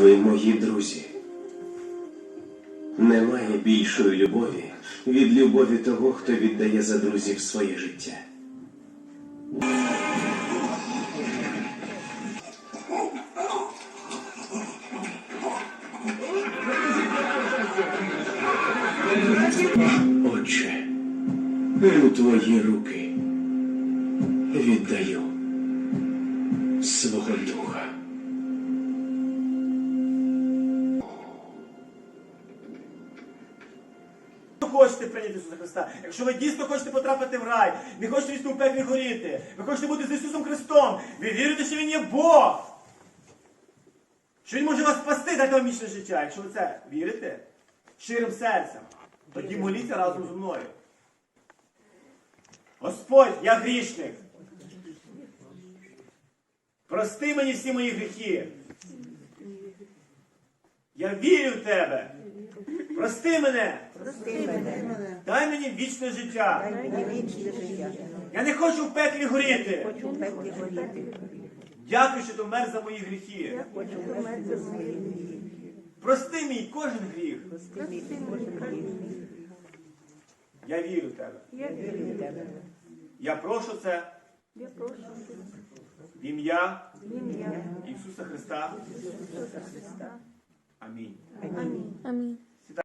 Ви мої друзі. Немає більшої любові від любові того, хто віддає за друзів своє життя. Отче, у твої руки віддаю свого духа. Хочете прийняти Ісуса Христа, якщо ви дійсно хочете потрапити в рай, не хочете вічно у пеклі горіти, ви хочете бути з Ісусом Христом, ви вірите, що Він є Бог, що Він може вас спасти, дати вам вічне життя. Якщо ви це вірите щирим серцем, тоді моліться разом зі мною. Господь, я грішник. Прости мені всі мої гріхи. Я вірю в тебе. Прости мене. Прости мене, Дай мені вічне життя. дай мені вічне життя. Я не хочу в пеклі горіти. Хочу в пеклі горіти. Дякую, що ти вмер за мої гріхи. Хочу померти за свої гріхи. Прости мій кожен гріх. Прости мій кожен гріх. Я вірю в тебе. Я вірю в тебе. Я прошу це Я прошу в ім'я в ім'я Ісуса Христа. Ісуса Христа. Амінь. Амінь. Амінь.